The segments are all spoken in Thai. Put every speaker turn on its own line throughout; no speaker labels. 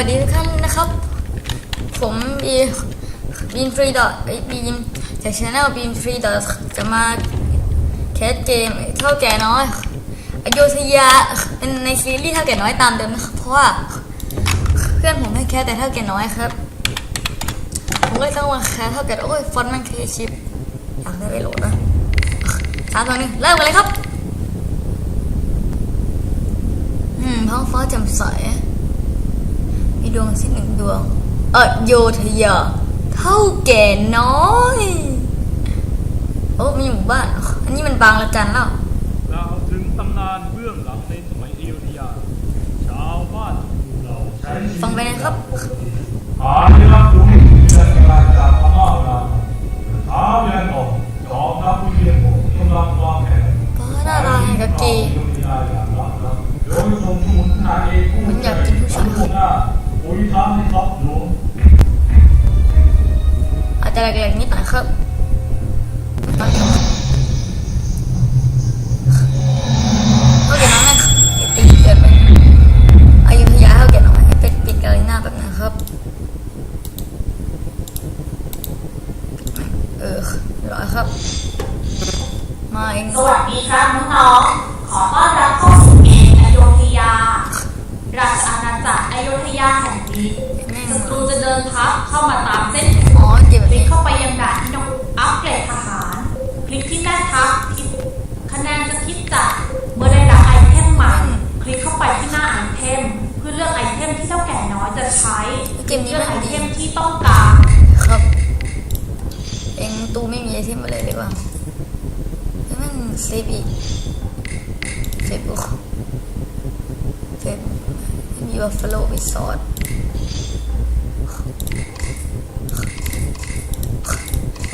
วัสดีทุกท่านนะครับ ผมบีบีมฟรีดอทบีมจากช anel บีมฟรีดอทจะมาแคสเกมเท่าแก่น้อยอโยธยาเป็นในซีรีส์เท่าแก่น้อยตามเดิมนะครับเพราะว่าเพื่อนผมให้แคสแต่เท่าแก่น้อยครับผมก็เลยต้องมาแคสเท่าแก่โอ้ยฟอนต์มันครีเอชิปอยากได้ไปโหลดนะสามสองหนึ่งเริ่มกันเลยครับ อืมท้องฟ้าแจ่มใส มีดวงอาทิตย์หนึ่งดวงเออโยธยาเท่าแก่น้อยโอ้มีหมู่บ้านอันนี้มันบางละจันแล้ว
กล่าวถึงตำนานเบื้องหลังในสมัยอยุธยา ชาวบ้านเราใช้
ฟังไปนะครับ
หาที่รับรู้เรื่องการจากพม่ามาท้าวยันออกจอมทัพผู้เยี่ยมผมกำลังวางแผน
ก็น่ารักกับเกย์
อยุธยาอย่างลับนะโดยส่งสมุนนายเอกผู้
มันอยากกินผู้ชาย
ผู้หน้าปุยท้าให้ทัพหลวง
อาจจะแหลกๆนิดหน่อยครับ เซฟอีกเฟซบุ๊กเฟซมีบัฟฟาโลไปซอส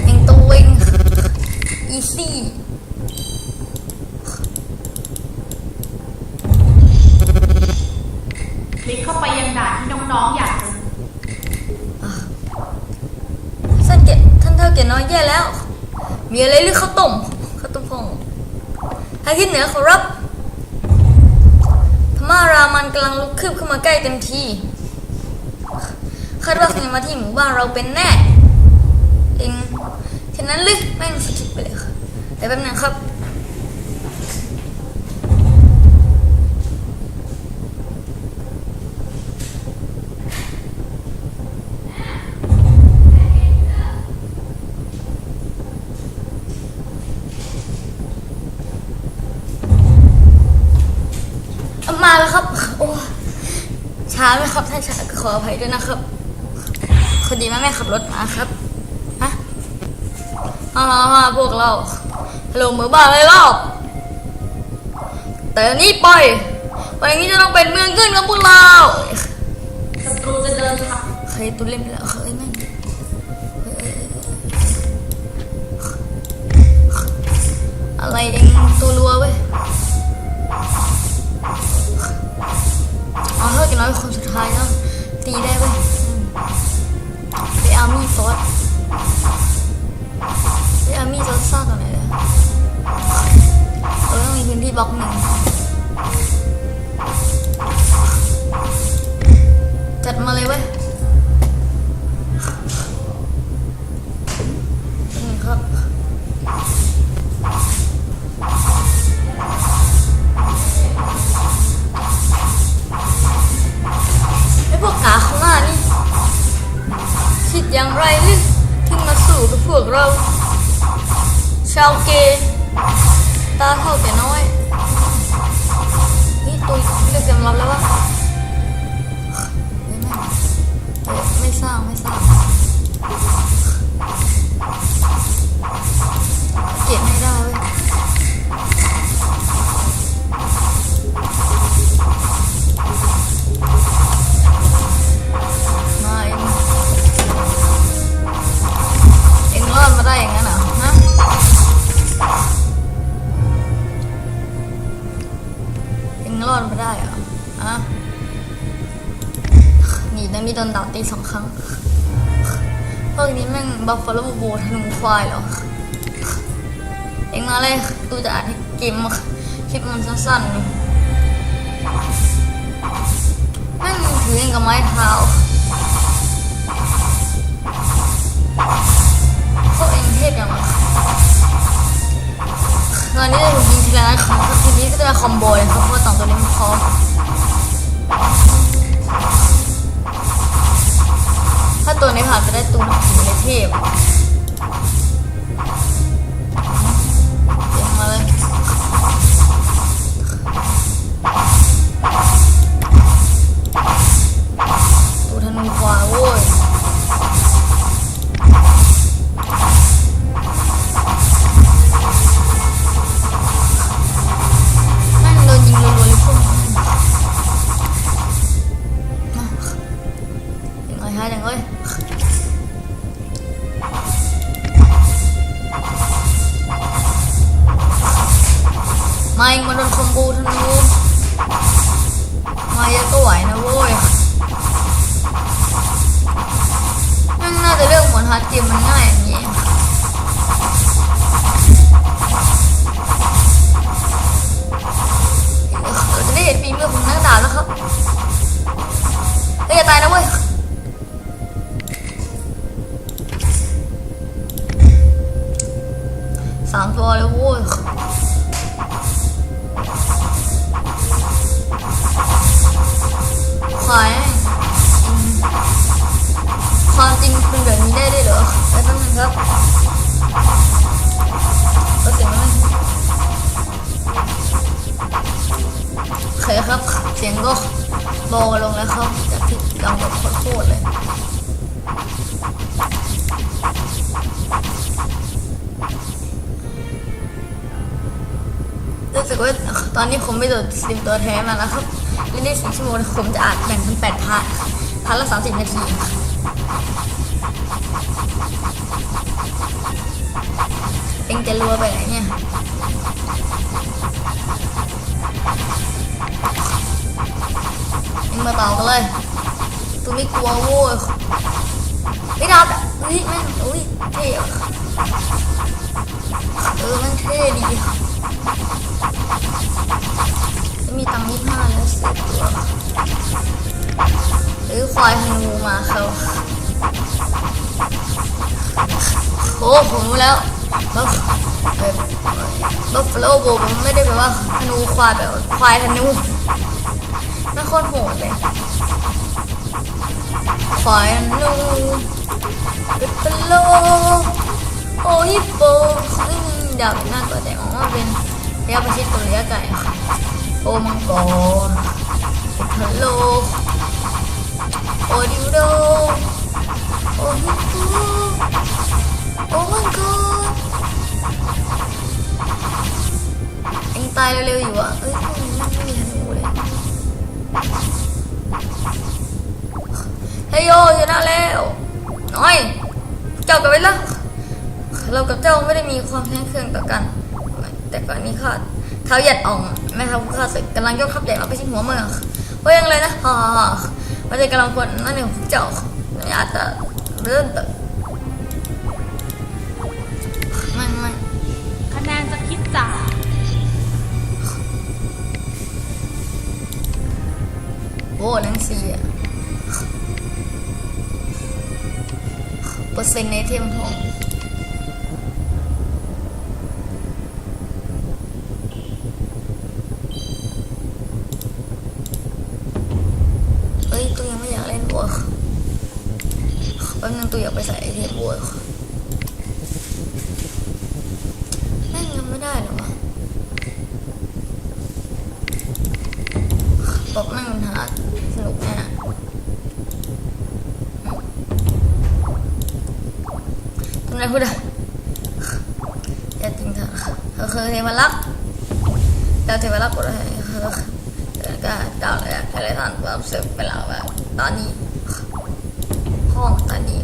เองตู้เองอีซี่
คลิกเข้าไปยังด่านที่น้องๆอยากจะ
ท่านเกตท่านเท่าเกตน้อยแย่แล้ว มีอะไรหรือข้าวต้มข้าวต้มพองทางที่เหนือขอรับ พม่ารามันกำลังลุกคืบเข้ามาใกล้เต็มทีคาดว่าคงจะมาที่หมู่บ้านเราเป็นแน่เองฉะนั้นลึกแม่งสกิปไปเลยค่ะแต่แป๊บนึงครับ เอามาแล้วครับ โอ้ช้าไหมครับถ้าช้าขออภัยด้วยนะครับพอดีแม่แม่ขับรถมาครับฮะมามามาพวกเราฮัลโหลมือบ้านเลยรอบแต่นี่ไปวันนี้จะต้องเป็นเมืองขึ้นของพวกเรา
ศัตรูจะเดินทัพ
เคยตุนเล่นไปแล้วเคยแม่งอะไรเองตัวรัวเว้ย เอาเท่ากันน้อยคนสุดท้ายแล้วตีได้เว้ยอืมไปอาร์มี่ซอสไปอาร์มี่ซอสซ่าตรงไหนเลยเราต้องมีพื้นที่บล็อกหนึ่งจัดมาเลยเว้ย อย่างไรนี่ที่มาสู่กับพวกเรา ชาวเกย์ตาเท่าแต่น้อย นี่ตุยเลือกเต็มรับแล้ววะเฮ้ยแม่งเฮ้ยไม่สร้างไม่สร้างเก็บไม่ได้ ควายหรอเองมาเลยดูจะอ่านให้เกมคลิปมันสั้นๆแม่งถือเองกับไม้เท้าพวกเองเทพอย่างตอนนี้จะถูกยิงทีละนัดครับทีนี้ก็จะคอมโบเลยครับเพราะว่าสองตัวนี้มันพร้อมถ้าตัวนี้ผ่านไปได้ตัวถือเลยเทพ ขายความจริงเป็นแบบนี้ได้ด้วยเหรอแล้วแป๊บนึงครับก็เสียงมันโอเคครับ เสียงก็เบาลงแล้วครับจากที่ดังแบบโคตรเลย รู้สึกว่าตอนนี้ผมไม่โดดสตรีมตัวแท้มาแล้วครับเล่นได้สี่ชั่วโมงผมจะอาจแบ่งเป็นแปดพาร์ทพาร์ทละสามสิบนาทีเองจะรัวไปไหน ผมรู้แล้วบัฟบัฟฟาโลโบมันไม่ได้แปลว่าธนูควายแบบควายธนูน่าโคตรโหดเลยควายธนูบัฟฟาโลโอฮิปโปอืมดาบน้าตัวแต่อ๋อเป็นระยะประชิดกับระยะไกลโอมังกรบัฟฟาโลโอดิวโดโอฮิปโป โอ้ my god เองตายเร็วๆอยู่อะเอ้ยพวกนี้ไม่มีธนูเลยเฮ้ยโยชนะแล้วน้อยเจ้ากับไปล้วเรากับเจ้าไม่ได้มีความแค้นเคืองต่อกัน แต่ก่อนนี้ข้าเท้าหยัดอ่องแม่ทัพข้าศึกกำลังยกทัพใหญ่มาไปชิงหัวเมืองว่ายังเลยนะฮ่าฮ่าว่าจะกำลังคนนั่นหนึ่งเจ้าอาจจะเริ่มตึ
จะคิดจา
โอ้นังสีอะเปอร์เซ็นต์ในเทมของเฮ้ย ตัวยังไม่อยากเล่นบัวแป๊บนึงตัวอยากไปใส่ไอเทมบัวแม่งยังไม่ได้เหรอวะ บอกแม่งมันหาสนุกแน่ทำไรพูดอะอย่าจริงเธอะเธอคือเทวรักษ์เจ้าเทวรักษ์ก็ได้เธอก็เจ้าเลยอะอะไรท่านแบบเสร็จไปแล้วแบบตอนนี้ ห้องตอนนี้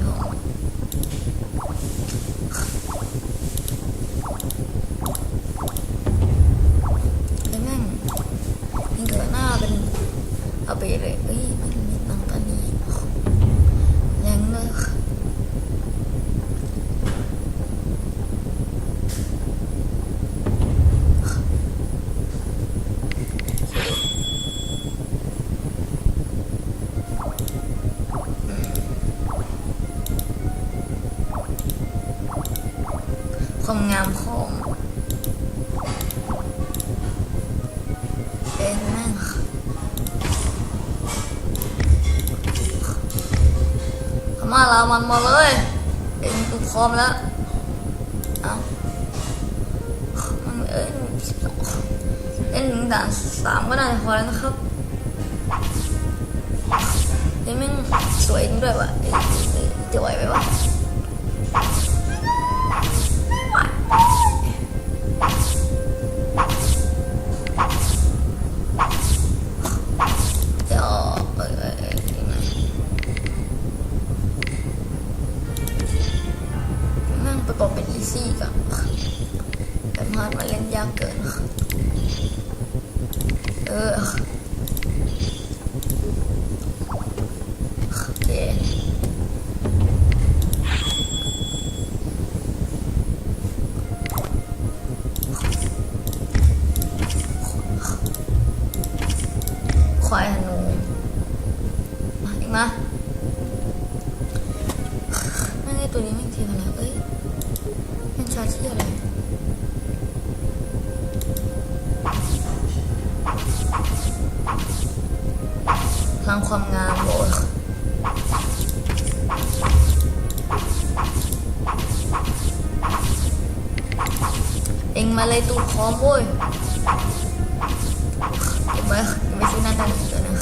ม่าลาวมันมาเลย เองกูพร้อมแล้วเอามันเอ้ยสิบสองเล่นถึงด่านสามก็น่าจะพอแล้วนะครับเฮ้ยแม่งสวยจริงด้วยว่ะเอ้ยเอ้ยจะไหวไหมวะ ยากเกิน เออโอ องมาเลยตูพร้อมโว้ยเก็บไว้เก็บไว้ซื้อหน้าตาหนึ่งตัวนะ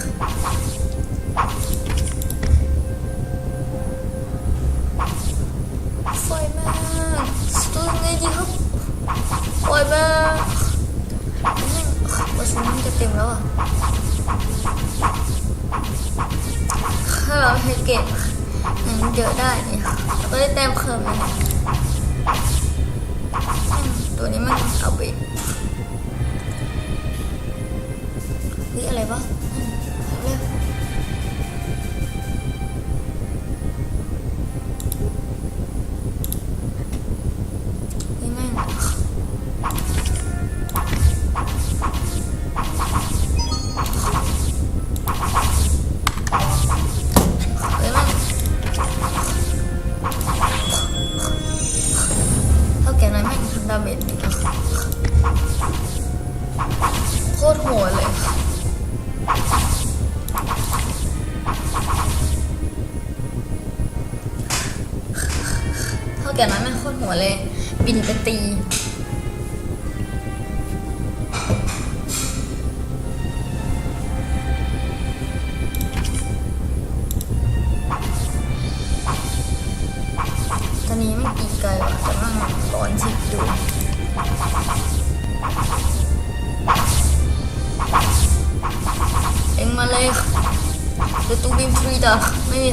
ไฟแม่ตัวไงดีครับไฟแม่นี่ว่าซื้อมันจะเต็มแล้วอะถ้าเราให้เก็บเยอะได้เนี่ยก็ได้แต้มเพิ่มเลย ตัวนี้มันเอาไปนี่อะไรวะ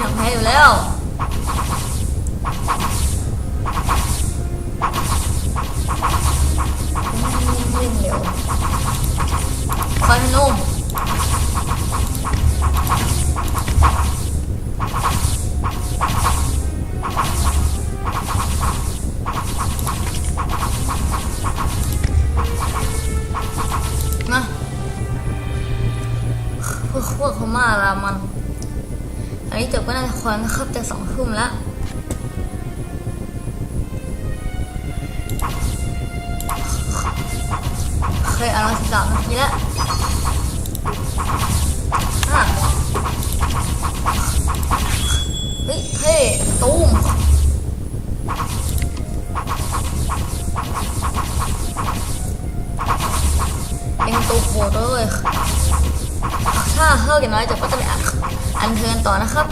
อกไม่ นนี้จบก็น่าจะควรครบจะสองทุ่มแล้วเคยเอานมาสิบสามนาทีแล้ว เฮิร์กันน้อยจะก็จะไปอันอันเทินต่อนะครับ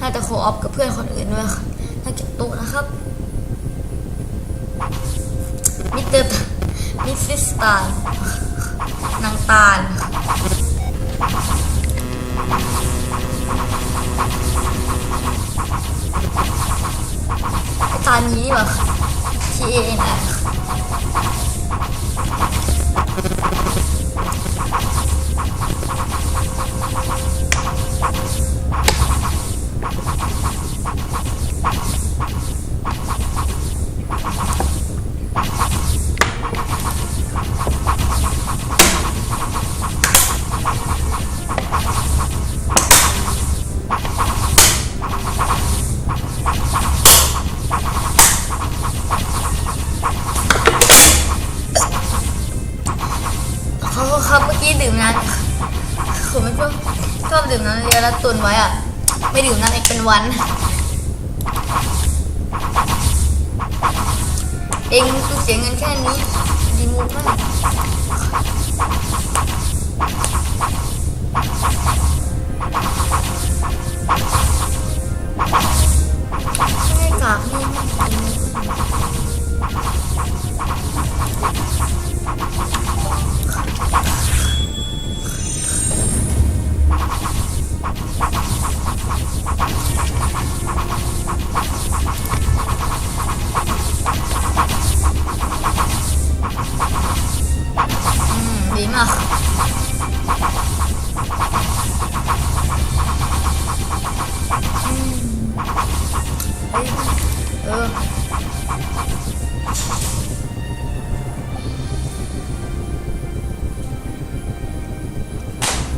น่าจะโคออฟกับเพื่อนคนอื่นด้วยค่ะน่าเก็บตู้นะครับมิสเตอร์มิสซิสตาลนางตาลตาลนี้ดีกว่า T A N I แล้วตุนไว้อะไม่ดื่มน้ำเองเป็นวัน เองกูเสียเงินแค่นี้ดีมุกมาก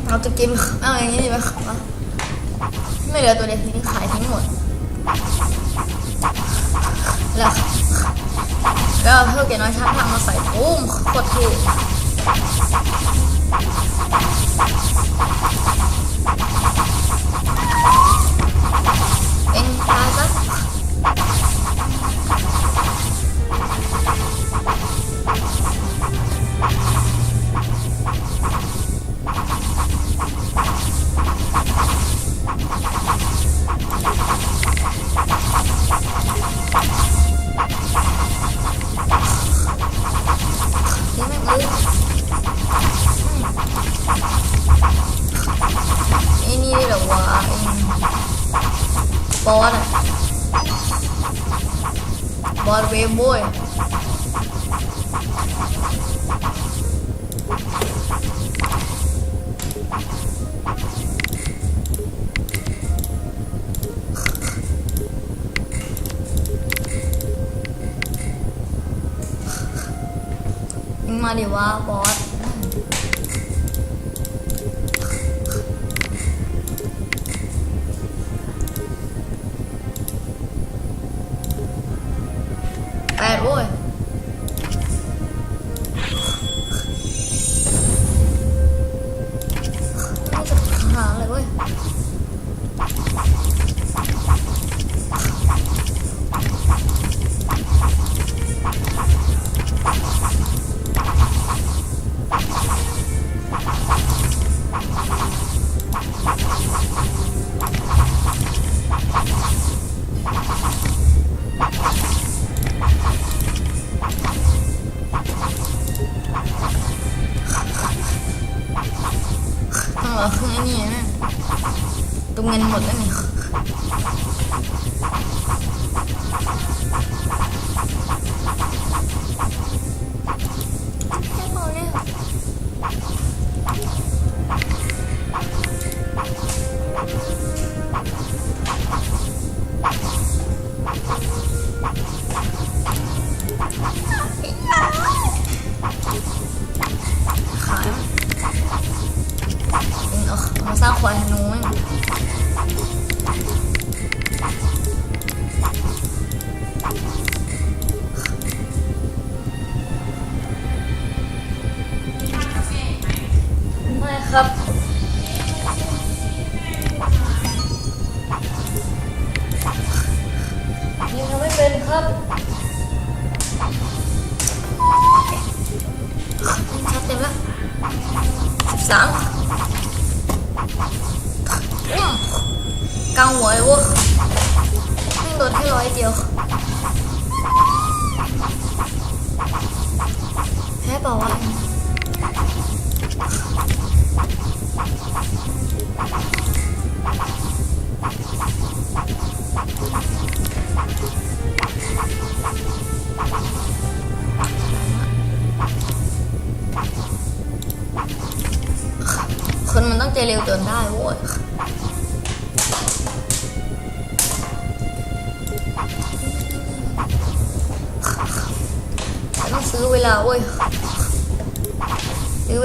เราจะกินเอาอย่างนี้ดีไหมวะไม่เหลือตัวเดียวทิ้งขายทิ้งหมด แล้วแล้วเพิ่มแกน้อยชักทางมาใส่ปุ้มกดเท อ ตุงเงินหมดแล้วเนี่ย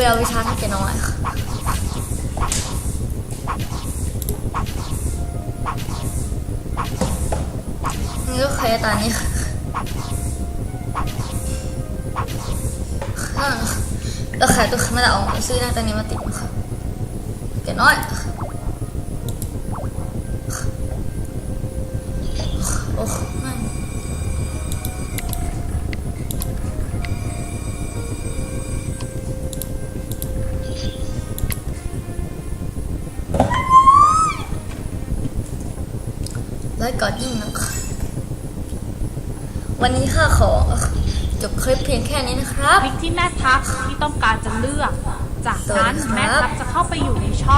ซื้อเวลาวิชาถ้าจะน้อยนี่ก็แค่ตอนนี้ข้างแล้วขายตัวไม่ได้เอาซื้อหน้าตานี้มาติดนะคะแกน้อยโอ้ไม่ ร้อยกอดยิ่งนะคะ วันนี้ข้าขอจบคลิปเพียงแค่นี้นะครับ
คลิกที่แม่ทัพที่ต้องการจะเลือก จากนั้น
สวัสดีครับ
แม่ทัพจะเข้าไปอยู่ในช่อง